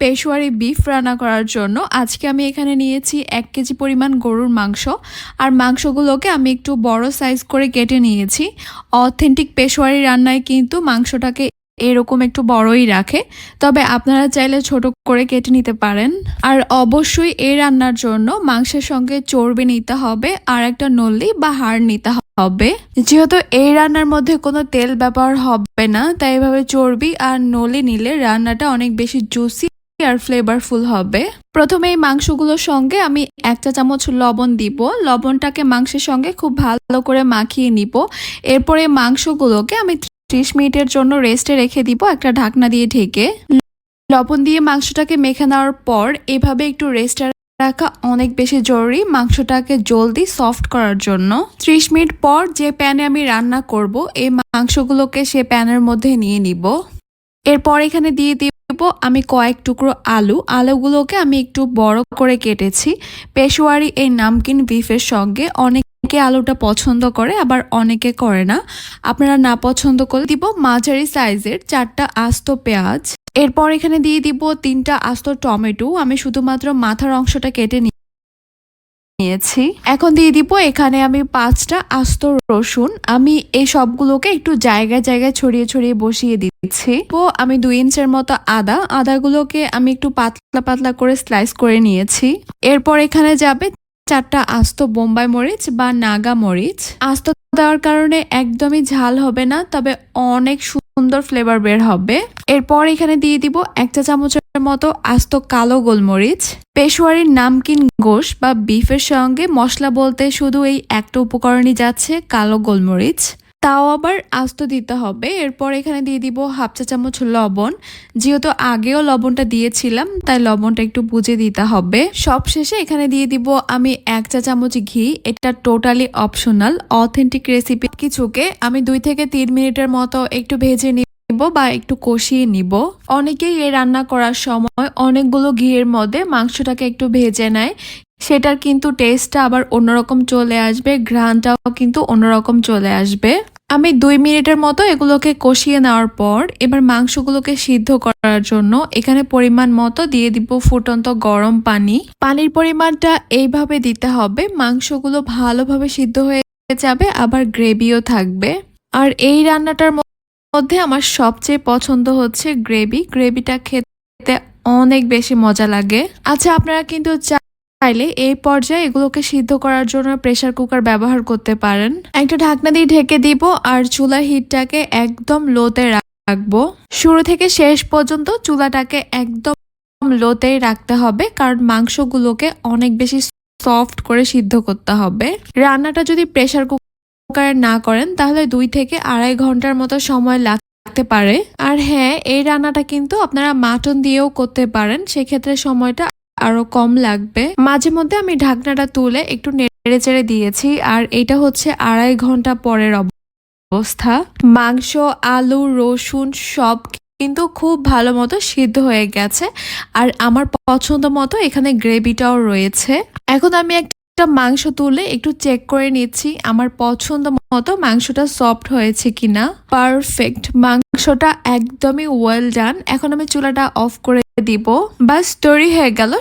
Peshawari beef রান্না করার জন্য আজকে আমি এখানে নিয়েছি এক কেজি পরিমাণ গরুর মাংস। আর মাংসগুলোকে আমি একটু বড় সাইজ করে কেটে নিয়েছি। অথেন্টিক পেশোয়ারি রান্নায় কিন্তু মাংসটাকে এরকম একটু বড়ই রাখে। তবে আপনারা চাইলে ছোট করে কেটে নিতে পারেন। আর অবশ্যই এই রান্নার জন্য মাংসের সঙ্গে চর্বি নিতে হবে আর একটা নল্লি বা হাড় নিতে হবে। যেহেতু এই রান্নার মধ্যে কোনো তেল ব্যবহার হবে না, তাই এভাবে চর্বি আর নলি নিলে রান্নাটা অনেক বেশি জুসি আর ফ্লেভারফুল হবে। প্রথমে এই মাংসগুলোর সঙ্গে আমি একটা চামচ লবণ দিব। লবণটাকে মাংসের সঙ্গে খুব ভালো করে মাখিয়ে নিব। এরপরে মাংসগুলোকে আমি ত্রিশ মিনিটের জন্য রেস্টে রেখে দিব একটা ঢাকনা দিয়ে ঢেকে। লবণ দিয়ে মাংসটাকে মেখে নেওয়ার পর এভাবে একটু রেস্টে রাখা অনেক বেশি জরুরি মাংসটাকে জলদি সফট করার জন্য। ত্রিশ মিনিট পর যে প্যানে আমি রান্না করব, এই মাংসগুলোকে সে প্যানের মধ্যে নিয়ে নিব। এরপর এখানে দিয়ে দিব আমি কয়েক টুকরো আলু। আলুগুলোকে আমি একটু বড় করে কেটেছি। পেশোয়ারি এই নামকিন বিফের সঙ্গে অনেকে আলুটা পছন্দ করে, আবার অনেকে করে না। আপনারা না পছন্দ করে দিব মাঝারি সাইজের চারটা আস্ত পেঁয়াজ। এরপর এখানে দিয়ে দিব তিনটা আস্ত টমেটো। আমি শুধুমাত্র মাথার অংশটা কেটে নি- নিয়েছি। এখন দিয়ে দিব এখানে আমি পাঁচটা আস্ত রসুন। আমি এই সবগুলোকে একটু জায়গায় জায়গায় ছড়িয়ে ছড়িয়ে বসিয়ে দিচ্ছি। তো আমি দুই ইঞ্চের মতো আদা। আদাগুলোকে আমি একটু পাতলা পাতলা করে স্লাইস করে নিয়েছি। এরপর এখানে যাবে চারটা আস্ত বোম্বাই মরিচ বা নাগা মরিচ। আস্ত দেওয়ার কারণে একদমই ঝাল হবে না, তবে অনেক সুন্দর ফ্লেভার বের হবে। এরপর এখানে দিয়ে দিব একটা চামচের মতো আস্ত কালো গোলমরিচ। পেশোয়ারির নামকিন গোশ বা বিফের সঙ্গে মশলা বলতে শুধু এই একটা উপকরণই যাচ্ছে কালো গোলমরিচ। তাও আবার আস্ত দিতে হবে। এরপর এখানে দিয়ে দিব হাফ চা চামচ লবণ। যেহেতু আগেও লবণটা দিয়েছিলাম, তাই লবণটা একটু বুঝে দিতে হবে। সব শেষে এখানে দিয়ে দিব আমি এক চা চামচ ঘি। এটা টোটালি অপশনাল, অথেন্টিক রেসিপি। কিছুকে আমি দুই থেকে তিন মিনিটের মতো একটু ভেজে নিব বা একটু কষিয়ে নিব। অনেকেই এই রান্না করার সময় অনেকগুলো ঘিয়ের মধ্যে মাংসটাকে একটু ভেজে নেয়। সেটার কিন্তু টেস্টটা আবার অন্যরকম চলে আসবে, ঘ্রাণটাও কিন্তু অন্যরকম চলে আসবে। আমি দুই মিনিটের মতো এগুলোকে কষিয়ে নেওয়ার পর এবার মাংসগুলোকে সিদ্ধ করার জন্য এখানে পরিমাণ মতো দিয়ে দিব ফুটন্ত গরম পানি। পানির পরিমাণটা এইভাবে দিতে হবে, মাংসগুলো ভালোভাবে সিদ্ধ হয়ে যাবে, আবার গ্রেভিও থাকবে। আর এই রান্নাটার মধ্যে আমার সবচেয়ে পছন্দ হচ্ছে গ্রেভি। গ্রেভিটা খেতে অনেক বেশি মজা লাগে। আচ্ছা আপনারা কিন্তু চাইলে এই পর্যায়ে এগুলোকে সিদ্ধ করার জন্য প্রেশার কুকার ব্যবহার করতে পারেন। একটা ঢাকনা দিয়ে ঢেকে দিব আর চুলার হিটটাকে একদম লোতে রাখব। শুরু থেকে শেষ পর্যন্ত চুলাটাকে একদম লোতেই রাখতে হবে কারণ মাংসগুলোকে অনেক বেশি সফট করে সিদ্ধ করতে হবে। রান্নাটা যদি প্রেসার কুকারে না করেন তাহলে দুই থেকে আড়াই ঘণ্টার মতো সময় লাগতে পারে। আর হ্যাঁ এই রান্নাটা কিন্তু আপনারা মাটন দিয়েও করতে পারেন। সেক্ষেত্রে সময়টা আরও কম লাগবে। মাঝে মধ্যে আমি ঢাকনাটা তুলে একটু নেড়ে চেড়ে দিয়েছি, আর এটা হচ্ছে আড়াই ঘণ্টা পরের অবস্থা। মাংস, আলু, রসুন সব কিন্তু খুব ভালো মতো সিদ্ধ হয়ে গেছে, আর আমার পছন্দ মতো এখানে গ্রেভিটাও রয়েছে। এখন আমি একটা মাংস তুলে একটু চেক করে নিচ্ছি, আমার পছন্দ মতো মাংসটা সফট হয়েছে কিনা। পারফেক্ট, মাংসটা একদমই ওয়েল ডান এখন আমি চুলাটা অফ করে দিব। বাস, তৈরি হয়ে গেল